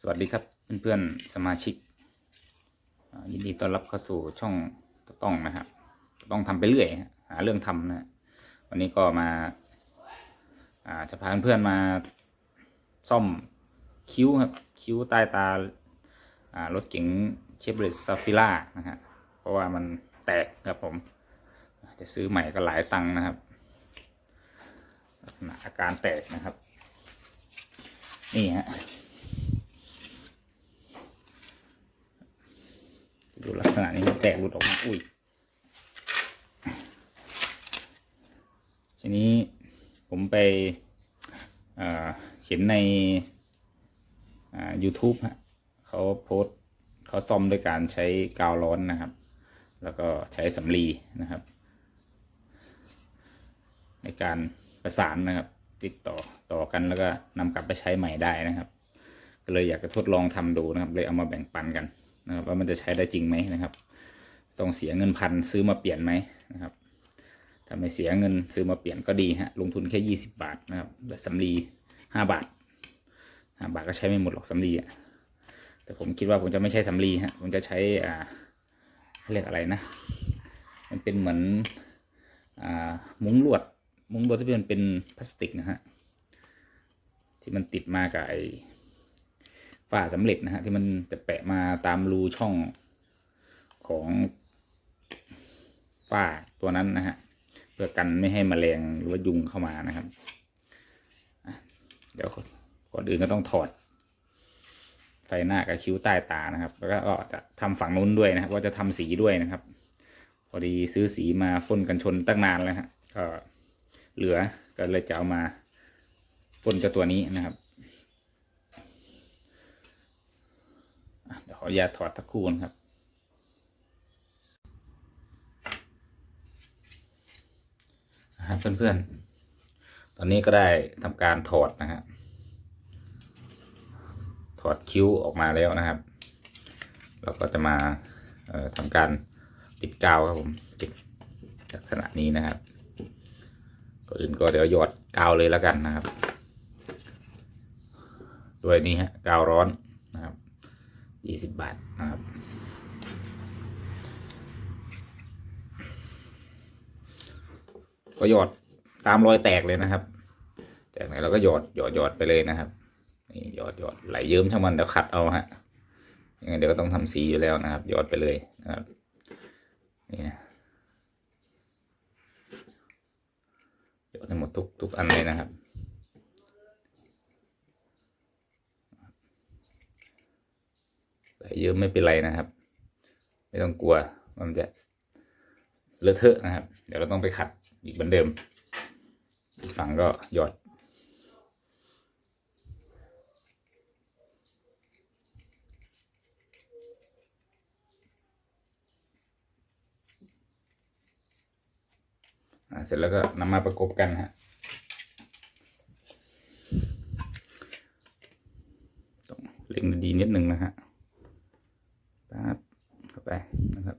สวัสดีครับเพื่อนๆสมาชิก ยินดีต้อนรับเข้าสู่ช่องตต้องนะครับต้องทำไปเรื่อยหาเรื่องทำนะวันนี้ก็มาจะพาเพื่อนๆมาซ่อมคิ้วครับคิ้วใต้ตารถเก๋งเชฟเรตซาฟิล่านะฮะเพราะว่ามันแตกครับผม จะซื้อใหม่ก็หลายตังค์นะครับลักษณะอาการแตกนะครับ นี่ฮะ ดูลักษณะนี้มันแตกหลุดออกมา อุ้ย ทีนี้ผมไปเเห็นในอ่า YouTube ฮะเขาโพสเขาซ่อมด้วยการใช้กาวร้อนนะครับ แล้วก็ใช้สำลีนะครับ ในการประสานนะครับ ติดต่อต่อกันแล้วก็นำกลับไปใช้ใหม่ได้นะครับ ก็เลยอยากจะทดลองทำดูนะครับ เลยเอามาแบ่งปันกัน นะครับว่ามันจะใช้ได้จริงไหมนะครับ ต้องเสียเงินพันซื้อมาเปลี่ยนไหมนะครับถ้าไม่เสียเงินซื้อมาเปลี่ยนก็ดีฮะลงทุนแค่ยี่สิบาทนะครับแต่สำลีห้าบาทห้าบาทก็ใช้ไม่หมดหรอกสำลีอะแต่ผมคิดว่าผมจะไม่ใช้สำลีฮะผมจะใช้อ่าเรียกอะไรนะ มันเป็นเหมือนอ่ามุ้งลวดมุ้งลวดที่เป็นเป็นพลาสติกนะฮะที่มันติดมากับไอ ฝ้าสำเร็จนะฮะที่มันจะแปะมาตามรูช่องของฝ้าตัวนั้นนะฮะเพื่อกันไม่ให้แมลงหรือว่ายุงเข้ามานะครับเดี๋ยวก่อนอื่นก็ต้องถอด ไฟหน้ากับคิ้วใต้ตานะครับ แล้วก็จะทำฝั่งนู้นด้วยนะครับว่าจะทำสีด้วยนะครับ พอดีซื้อสีมาพ่นกันชนตั้งนานแล้วฮะก็เหลือก็เลยจะเอามาพ่นเจ้าตัวนี้นะครับ อะเดี๋ยาถอดตะคูนครับ นะครับเพื่อนๆ ตอนนี้ก็ได้ทำการถอดนะฮะถอดคิ้วออกมาแล้วนะครับ เราก็จะมาทำการติดกาวครับผมติดลักษณะนี้นะครับก่อนอื่นก็เดี๋ยวหยอดกาวเลยแล้วกันนะครับ ด้วยนี่ฮะกาวร้อนนะครับ ยี่สิบบาทนะครับ ก็หยอดตามรอยแตกเลยนะครับ แตกไหนเราก็หยอดหยอดหยอดไปเลยนะครับนี่หยอดหยอดไหลเยิ้มช่างมันเดี๋ยวขัดเอาฮะยังไงเดี๋ยวก็ต้องทำสีอยู่แล้วนะครับ หยอดไปเลยนะครับนี่หยอดให้หมดทุกทุกอันเลยนะครับ ไหล เยิ้มไม่เป็นไรนะครับ ไม่ต้องกลัวว่ามันจะเลอะเทอะนะครับ เดี๋ยวเราต้องไปขัดอีกเหมือนเดิม อีกฝั่งก็หยอดเสร็จแล้วก็นำมาประกบกันฮะต้องเล็งดีนิดนึงนะฮะ ไปนะครับ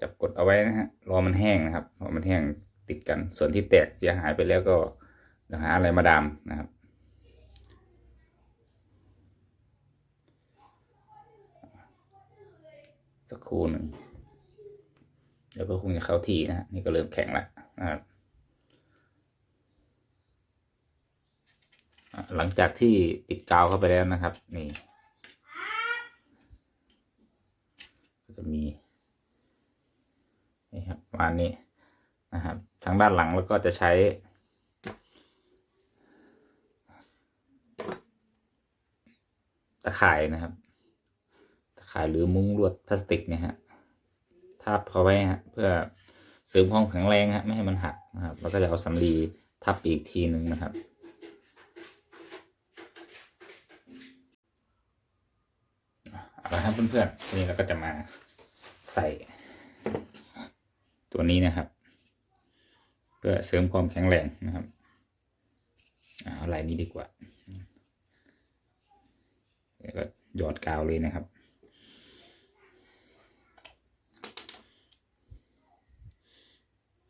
จับกดเอาไว้นะฮะรอมันแห้งนะครับรอมันแห้งติดกัน ส่วนที่แตกเสียหายไปแล้วก็หาอะไรมาดามนะครับสักครู่หนึ่งเดี๋ยวก็คงจะเข้าที่นะฮะนี่ก็เริ่มแข็งแล้วนะครับหลังจากที่ติดกาวเข้าไปแล้วนะครับ นี่ จะมีนี่ครับประมาณนี้นะครับ ทางด้านหลังแล้วก็จะใช้ ตะข่ายนะครับ ตะข่ายหรือมุ้งลวดพลาสติกเนี่ยฮะทับเข้าไว้ฮะเพื่อเสริมความแข็งแรงฮะไม่ให้มันหักนะครับ แล้วก็จะเอาสำลีทับอีกทีหนึ่งนะครับเอาละครับเพื่อนๆทีนี้เราก็จะมา ใส่ ตัวนี้นะครับ เพื่อเสริมความแข็งแรงนะครับอ่าเอาลายนี้ดีกว่าแล้วก็หยอดกาวเลยนะครับ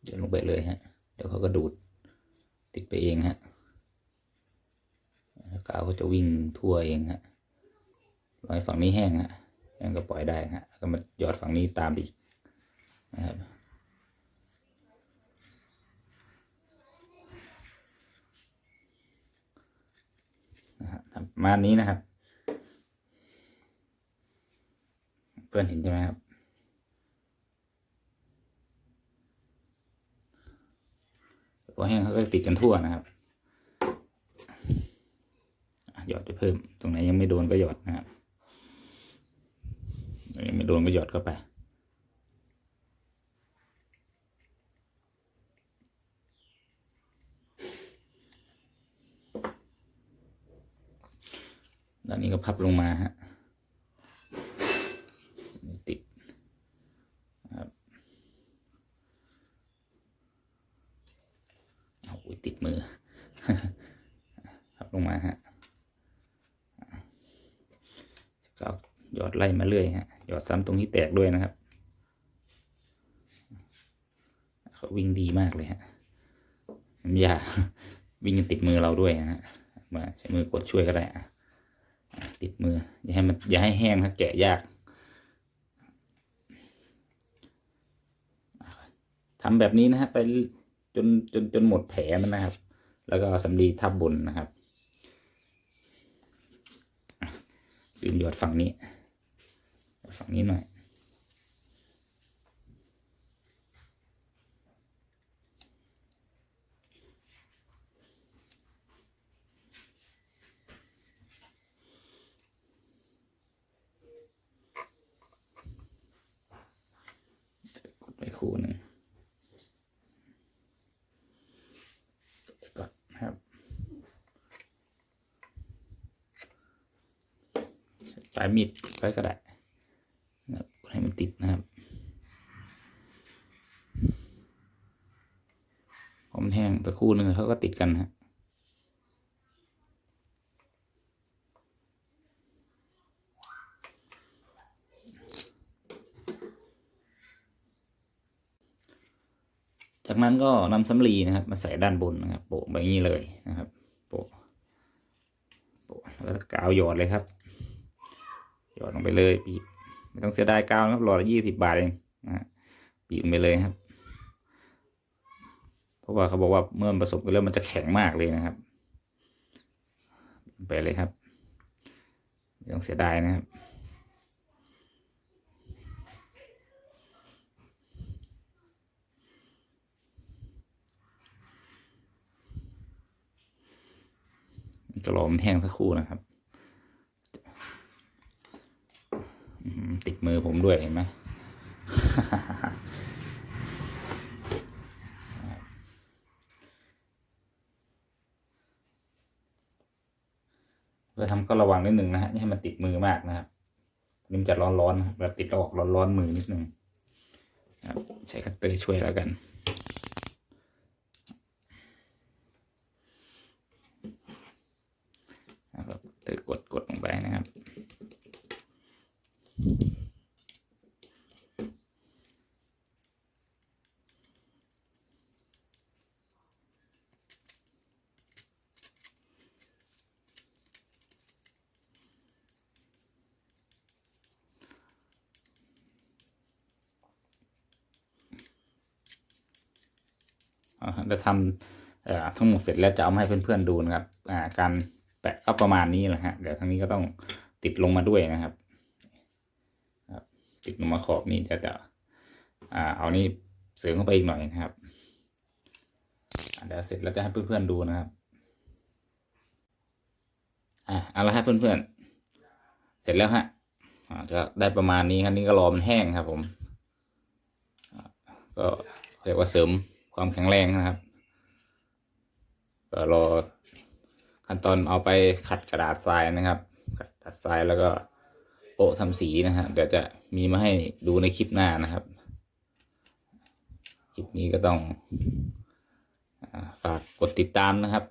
เดี๋ยวลงไปเลยฮะ เดี๋ยวเขาก็ดูดติดไปเองฮะกาวก็จะวิ่งทั่วเองฮะรอให้ฝั่งนี้แห้งฮะ แห้งก็ปล่อยได้ฮะก็มาหยอดฝั่งนี้ตามอีกนะครับทำประมาณนี้นะครับ เพื่อนเห็นใช่ไหมครับพอแห้งเขาก็ติดกันทั่วนะครับหยอดไปเพิ่ม ตรงไหนยังไม่โดนก็หยอดนะครับ ยังไม่โดนก็หยอดเข้าไป ด้านนี้ก็พับลงมาฮะนี่ติดนะครับโอ้โหติดมือ พับลงมาฮะก็หยอดไล่ มาเรื่อยฮะหยอดซ้ำตรงที่แตกด้วยนะครับเขาวิ่งดีมากเลยฮะน้ำยาวิ่งติดมือเราด้วยนะฮะมาใช้มือกดช่วยก็ได้ติดมือ อย่าให้มันอย่าให้แห้งนะแกะยากทำแบบนี้นะฮะไปจนจนจนหมดแผลมันนะครับ แล้วก็เอาสำลีทับบนนะครับอ่มหยดฝั่งนี้ ฝั่งนี้หน่อย กดไปคู่หนึ่งกดครับใช้ปลายมีดไว้ก็ได้นะครับ ให้มันติดนะครับพอมันแห้งตะคู่หนึ่งเขาก็ติดกันฮะจากนั้นก็นำสำลีนะครับ มาใส่ด้านบนนะครับ โปะแบบนี้เลยนะครับ โปะโปะแล้วก็กาวหยอดเลยครับ หยอดลงไปเลยปีบ ไม่ต้องเสียดายกาวนะครับหลอดละยี่สิบบาทเองนะฮะปีบลงไปเลยครับ เพราะว่าเขาบอกว่าเมื่อมันผสมกันแล้วมันจะแข็งมากเลยนะครับ ไปเลยครับไม่ต้องเสียดายนะครับจะรอมันแห้งสักครู่นะครับอื้อหือ ติดมือผมด้วยเห็นไหมเพื่อทำก็ระวังนิดนึงนะฮะอย่าให้มันติดมือมากนะครับนี่มันจะร้อนๆแบบติดออกร้อนๆมือนิดนึงใช้คัตเตอร์ช่วยแล้วกัน นะครับเธอกดกดลงไปนะครับ จะทำทั้งหมดเสร็จแล้วจะเอามาให้เพื่อนๆดูนะครับาการแปะก็ประมาณนี้แหละฮะเดี๋ยวทางนี้ก็ต้องติดลงมาด้วยนะครับ ติดลงมาขอบนี้เดี๋ยวจะเอานี่เสริมเข้าไปอีกหน่อยนะครับเดี๋ยวเสร็จแล้วจะให้เพื่อนๆดูนะครับอ่าเอาละฮะเพื่อนๆ เสร็จแล้วฮะจะได้ประมาณนี้ครับนี่ก็รอมันแห้งครับผม ก็เรียกว่าเสริม ความแข็งแรงนะครับก็รอขั้นตอนเอาไปขัดกระดาษทรายนะครับ ขัดกระดาษทรายแล้วก็โปะทำสีนะฮะเดี๋ยวจะมีมาให้ดูในคลิปหน้านะครับ คลิปนี้ก็ต้องฝากกดติดตามนะครับ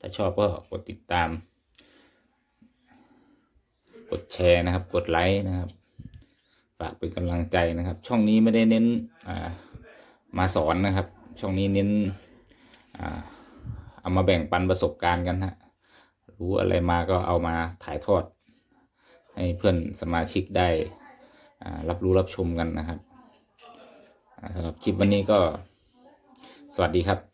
ถ้าชอบก็กดติดตาม กดแชร์นะครับ กดไลค์นะครับ ฝากเป็นกำลังใจนะครับ ช่องนี้ไม่ได้เน้นมาสอนนะครับ ช่องนี้เน้นเอามาแบ่งปันประสบการณ์กันฮะรู้อะไรมาก็เอามาถ่ายทอด ให้เพื่อนสมาชิกได้รับรู้รับชมกันนะครับสำหรับคลิปวันนี้ก็สวัสดีครับ